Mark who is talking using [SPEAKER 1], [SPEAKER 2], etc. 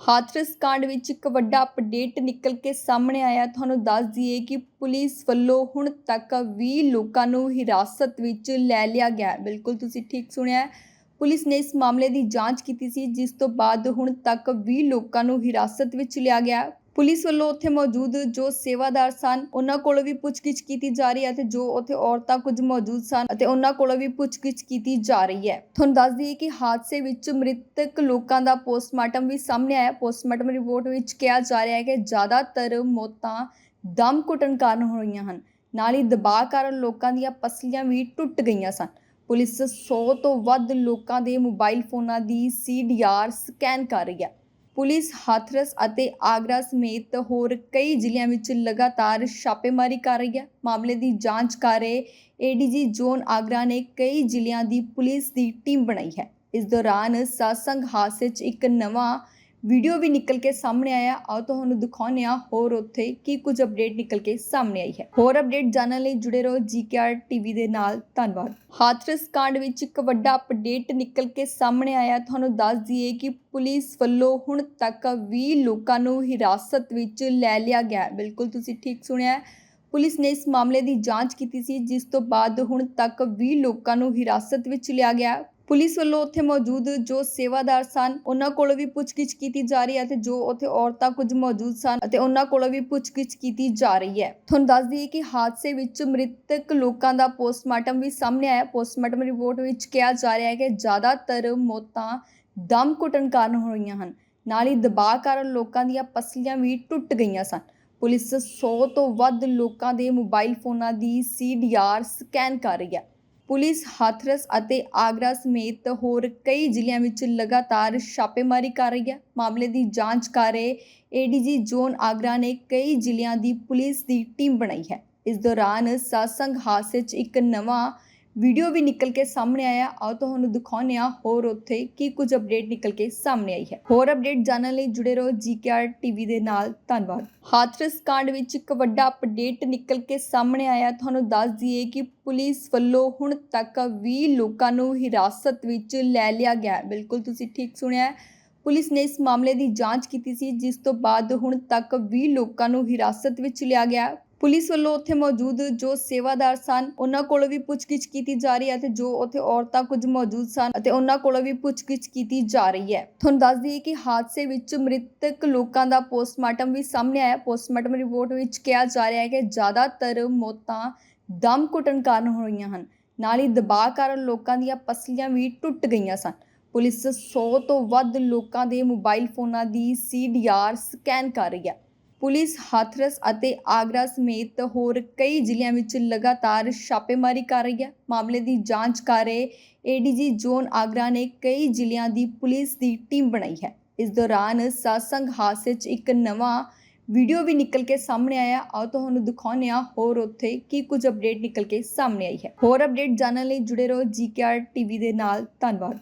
[SPEAKER 1] ਹਾਥਰਸ ਕਾਂਡ ਵਿੱਚ ਇੱਕ ਵੱਡਾ ਅਪਡੇਟ ਨਿਕਲ ਕੇ ਸਾਹਮਣੇ ਆਇਆ। ਤੁਹਾਨੂੰ ਦੱਸ ਦਈਏ ਕਿ ਪੁਲਿਸ ਵੱਲੋਂ ਹੁਣ ਤੱਕ 20 ਲੋਕਾਂ ਨੂੰ ਹਿਰਾਸਤ ਵਿੱਚ ਲੈ ਲਿਆ ਗਿਆ ਬਿਲਕੁਲ, ਤੁਸੀਂ ਠੀਕ ਸੁਣਿਆ ਪੁਲਿਸ ਨੇ ਇਸ ਮਾਮਲੇ ਦੀ ਜਾਂਚ ਕੀਤੀ ਸੀ, ਜਿਸ ਤੋਂ ਬਾਅਦ ਹੁਣ ਤੱਕ 20 ਲੋਕਾਂ ਨੂੰ ਹਿਰਾਸਤ ਵਿੱਚ ਲਿਆ ਗਿਆ। ਪੁਲਿਸ ਵੱਲੋਂ ਉੱਥੇ ਮੌਜੂਦ ਜੋ ਸੇਵਾਦਾਰ ਸਨ, ਉਹਨਾਂ ਕੋਲੋਂ ਵੀ ਪੁੱਛਗਿੱਛ ਕੀਤੀ ਜਾ ਰਹੀ ਹੈ ਤੇ ਜੋ ਉੱਥੇ ਔਰਤਾਂ ਕੁਝ ਮੌਜੂਦ ਸਨ ਅਤੇ ਉਹਨਾਂ ਕੋਲੋਂ ਵੀ ਪੁੱਛਗਿੱਛ ਕੀਤੀ ਜਾ ਰਹੀ ਹੈ। ਤੁਹਾਨੂੰ ਦੱਸ ਦਈਏ ਕਿ ਹਾਦਸੇ ਵਿੱਚ ਮ੍ਰਿਤਕ ਲੋਕਾਂ ਦਾ ਪੋਸਟਮਾਰਟਮ ਵੀ ਸਾਹਮਣੇ ਆਇਆ। ਪੋਸਟਮਾਰਟਮ ਰਿਪੋਰਟ ਵਿੱਚ ਕਿਹਾ ਜਾ ਰਿਹਾ ਹੈ ਕਿ ਜ਼ਿਆਦਾਤਰ ਮੌਤਾਂ ਦਮ ਘੁੱਟਣ ਕਾਰਨ ਹੋਈਆਂ ਹਨ। ਨਾਲ ਹੀ ਦਬਾਅ ਕਾਰਨ ਲੋਕਾਂ ਦੀਆਂ ਪਸਲੀਆਂ ਵੀ ਟੁੱਟ ਗਈਆਂ ਸਨ। ਪੁਲਿਸ 100 ਤੋਂ ਵੱਧ ਲੋਕਾਂ ਦੇ ਮੋਬਾਈਲ ਫੋਨਾਂ ਦੀ ਸੀਡੀਆਰ ਸਕੈਨ ਕਰ ਰਹੀ ਹੈ। ਪੁਲਿਸ ਹਾਥਰਸ ਅਤੇ ਆਗਰਾ ਸਮੇਤ ਹੋਰ ਕਈ ਜ਼ਿਲ੍ਹਿਆਂ ਵਿੱਚ ਲਗਾਤਾਰ ਛਾਪੇਮਾਰੀ ਕਰ ਰਹੀ ਹੈ। ਮਾਮਲੇ ਦੀ ਜਾਂਚ ਕਰ ਰਹੇ ਏਡੀਜੀ ਜ਼ੋਨ ਆਗਰਾ ਨੇ ਕਈ ਜ਼ਿਲ੍ਹਿਆਂ ਦੀ ਪੁਲਿਸ ਦੀ ਟੀਮ ਬਣਾਈ ਹੈ। ਇਸ ਦੌਰਾਨ ਸਾਸੰਗ ਹਾਦਸੇ 'ਚ ਇੱਕ ਨਵਾਂ ਵੀਡੀਓ ਵੀ ਨਿਕਲ ਕੇ ਸਾਹਮਣੇ ਆਇਆ। ਆਓ ਤੁਹਾਨੂੰ ਦਿਖਾਉਂਦੇ ਹਾਂ ਹੋਰ ਉੱਥੇ ਕੀ ਕੁਝ ਅਪਡੇਟ ਨਿਕਲ ਕੇ ਸਾਹਮਣੇ ਆਈ ਹੈ। ਹੋਰ ਅਪਡੇਟ ਜਾਣਨ ਲਈ ਜੁੜੇ ਰਹੋ ਜੀਕੇਆਰ ਟੀਵੀ ਦੇ ਨਾਲ। ਧੰਨਵਾਦ। ਹਾਥਰਸ ਕਾਂਡ ਵਿੱਚ ਇੱਕ ਵੱਡਾ ਅਪਡੇਟ ਨਿਕਲ ਕੇ ਸਾਹਮਣੇ ਆਇਆ। ਤੁਹਾਨੂੰ ਦੱਸ ਦਈਏ ਕਿ ਪੁਲਿਸ ਵੱਲੋਂ ਹੁਣ ਤੱਕ 20 ਲੋਕਾਂ ਨੂੰ ਹਿਰਾਸਤ ਵਿੱਚ ਲੈ ਲਿਆ ਗਿਆ ਬਿਲਕੁਲ ਤੁਸੀਂ ਠੀਕ ਸੁਣਿਆ ਪੁਲਿਸ ਨੇ ਇਸ ਮਾਮਲੇ ਦੀ ਜਾਂਚ ਕੀਤੀ ਸੀ, ਜਿਸ ਤੋਂ ਬਾਅਦ ਹੁਣ ਤੱਕ 20 ਲੋਕਾਂ ਨੂੰ ਹਿਰਾਸਤ ਵਿੱਚ ਲਿਆ ਗਿਆ ਪੁਲਿਸ ਵੱਲੋਂ ਉੱਥੇ ਮੌਜੂਦ ਜੋ ਸੇਵਾਦਾਰ ਸਨ, ਉਹਨਾਂ ਕੋਲੋਂ ਵੀ ਪੁੱਛਗਿੱਛ ਕੀਤੀ ਜਾ ਰਹੀ ਹੈ ਤੇ ਜੋ ਉੱਥੇ ਔਰਤਾਂ ਕੁਝ ਮੌਜੂਦ ਸਨ ਅਤੇ ਉਹਨਾਂ ਕੋਲੋਂ ਵੀ ਪੁੱਛਗਿੱਛ ਕੀਤੀ ਜਾ ਰਹੀ ਹੈ। ਤੁਹਾਨੂੰ ਦੱਸ ਦਈਏ ਕਿ ਹਾਦਸੇ ਵਿੱਚ ਮ੍ਰਿਤਕ ਲੋਕਾਂ ਦਾ ਪੋਸਟਮਾਰਟਮ ਵੀ ਸਾਹਮਣੇ ਆਇਆ। ਪੋਸਟਮਾਰਟਮ ਰਿਪੋਰਟ ਵਿੱਚ ਕਿਹਾ ਜਾ ਰਿਹਾ ਹੈ ਕਿ ਜ਼ਿਆਦਾਤਰ ਮੌਤਾਂ ਦਮ ਘੁੱਟਣ ਕਾਰਨ ਹੋਈਆਂ ਹਨ। ਨਾਲ ਹੀ ਦਬਾਅ ਕਾਰਨ ਲੋਕਾਂ ਦੀਆਂ ਪਸਲੀਆਂ ਵੀ ਟੁੱਟ ਗਈਆਂ ਸਨ। ਪੁਲਿਸ 100 ਤੋਂ ਵੱਧ ਲੋਕਾਂ ਦੇ ਮੋਬਾਈਲ ਫੋਨਾਂ ਦੀ ਸੀਡੀਆਰ ਸਕੈਨ ਕਰ ਰਹੀ ਹੈ। ਪੁਲਿਸ ਹਾਥਰਸ ਅਤੇ ਆਗਰਾ ਸਮੇਤ ਹੋਰ ਕਈ ਜ਼ਿਲ੍ਹਿਆਂ ਵਿੱਚ ਲਗਾਤਾਰ ਛਾਪੇਮਾਰੀ ਕਰ ਰਹੀ ਹੈ। ਮਾਮਲੇ ਦੀ ਜਾਂਚ ਕਰ ਰਹੇ ਏਡੀਜੀ ਜ਼ੋਨ ਆਗਰਾ ਨੇ ਕਈ ਜ਼ਿਲ੍ਹਿਆਂ ਦੀ ਪੁਲਿਸ ਦੀ ਟੀਮ ਬਣਾਈ ਹੈ। ਇਸ ਦੌਰਾਨ ਸਾਸੰਗ ਹਾਦਸੇ 'ਚ ਇੱਕ ਨਵਾਂ ਵੀਡੀਓ ਵੀ ਨਿਕਲ ਕੇ ਸਾਹਮਣੇ ਆਇਆ। ਆਓ ਤੁਹਾਨੂੰ ਦਿਖਾਉਂਦੇ ਹਾਂ ਹੋਰ ਉੱਥੇ ਕੀ ਕੁਝ ਅਪਡੇਟ ਨਿਕਲ ਕੇ ਸਾਹਮਣੇ ਆਈ ਹੈ। ਹੋਰ ਅਪਡੇਟ ਜਾਣਨ ਲਈ ਜੁੜੇ ਰਹੋ ਜੀਕੇਆਰ ਟੀਵੀ ਦੇ ਨਾਲ। ਧੰਨਵਾਦ। ਹਾਥਰਸ ਕਾਂਡ ਵਿੱਚ ਇੱਕ ਵੱਡਾ ਅਪਡੇਟ ਨਿਕਲ ਕੇ ਸਾਹਮਣੇ ਆਇਆ। ਤੁਹਾਨੂੰ ਦੱਸ ਦਈਏ ਕਿ ਪੁਲਿਸ ਵੱਲੋਂ ਹੁਣ ਤੱਕ 20 ਲੋਕਾਂ ਨੂੰ ਹਿਰਾਸਤ ਵਿੱਚ ਲੈ ਲਿਆ ਗਿਆ ਬਿਲਕੁਲ ਤੁਸੀਂ ਠੀਕ ਸੁਣਿਆ ਪੁਲਿਸ ਨੇ ਇਸ ਮਾਮਲੇ ਦੀ ਜਾਂਚ ਕੀਤੀ ਸੀ, ਜਿਸ ਤੋਂ ਬਾਅਦ ਹੁਣ ਤੱਕ 20 ਲੋਕਾਂ ਨੂੰ ਹਿਰਾਸਤ ਵਿੱਚ ਲਿਆ ਗਿਆ। ਪੁਲਿਸ ਵੱਲੋਂ ਉੱਥੇ ਮੌਜੂਦ ਜੋ ਸੇਵਾਦਾਰ ਸਨ, ਉਹਨਾਂ ਕੋਲੋਂ ਵੀ ਪੁੱਛਗਿੱਛ ਕੀਤੀ ਜਾ ਰਹੀ ਹੈ ਤੇ ਜੋ ਉੱਥੇ ਔਰਤਾਂ ਕੁਝ ਮੌਜੂਦ ਸਨ ਅਤੇ ਉਹਨਾਂ ਕੋਲੋਂ ਵੀ ਪੁੱਛਗਿੱਛ ਕੀਤੀ ਜਾ ਰਹੀ ਹੈ। ਤੁਹਾਨੂੰ ਦੱਸ ਦਈਏ ਕਿ ਹਾਦਸੇ ਵਿੱਚ ਮ੍ਰਿਤਕ ਲੋਕਾਂ ਦਾ ਪੋਸਟਮਾਰਟਮ ਵੀ ਸਾਹਮਣੇ ਆਇਆ। ਪੋਸਟਮਾਰਟਮ ਰਿਪੋਰਟ ਵਿੱਚ ਕਿਹਾ ਜਾ ਰਿਹਾ ਹੈ ਕਿ ਜ਼ਿਆਦਾਤਰ ਮੌਤਾਂ ਦਮ ਘੁੱਟਣ ਕਾਰਨ ਹੋਈਆਂ ਹਨ। ਨਾਲ ਹੀ ਦਬਾਅ ਕਾਰਨ ਲੋਕਾਂ ਦੀਆਂ ਪਸਲੀਆਂ ਵੀ ਟੁੱਟ ਗਈਆਂ ਸਨ। ਪੁਲਿਸ 100 ਤੋਂ ਵੱਧ ਲੋਕਾਂ ਦੇ ਮੋਬਾਈਲ ਫੋਨਾਂ ਦੀ ਸੀਡੀਆਰ ਸਕੈਨ ਕਰ ਰਹੀ ਹੈ। ਪੁਲਿਸ ਹਾਥਰਸ ਅਤੇ ਆਗਰਾ ਸਮੇਤ ਹੋਰ ਕਈ ਜ਼ਿਲ੍ਹਿਆਂ ਵਿੱਚ ਲਗਾਤਾਰ ਛਾਪੇਮਾਰੀ ਕਰ ਰਹੀ ਹੈ। ਮਾਮਲੇ ਦੀ ਜਾਂਚ ਕਰ ਰਹੇ ਏਡੀਜੀ ਜ਼ੋਨ ਆਗਰਾ ਨੇ ਕਈ ਜ਼ਿਲ੍ਹਿਆਂ ਦੀ ਪੁਲਿਸ ਦੀ ਟੀਮ ਬਣਾਈ ਹੈ। ਇਸ ਦੌਰਾਨ ਸਾਸੰਗ ਹਾਦਸੇ 'ਚ ਇੱਕ ਨਵਾਂ ਵੀਡੀਓ ਵੀ ਨਿਕਲ ਕੇ ਸਾਹਮਣੇ ਆਇਆ। ਆਓ ਤੁਹਾਨੂੰ ਦਿਖਾਉਂਦੇ ਹਾਂ ਹੋਰ ਉੱਥੇ ਕੀ ਕੁਝ ਅਪਡੇਟ ਨਿਕਲ ਕੇ ਸਾਹਮਣੇ ਆਈ ਹੈ। ਹੋਰ ਅਪਡੇਟ ਜਾਣਨ ਲਈ ਜੁੜੇ ਰਹੋ ਜੀਕੇਆਰ ਟੀਵੀ ਦੇ ਨਾਲ। ਧੰਨਵਾਦ।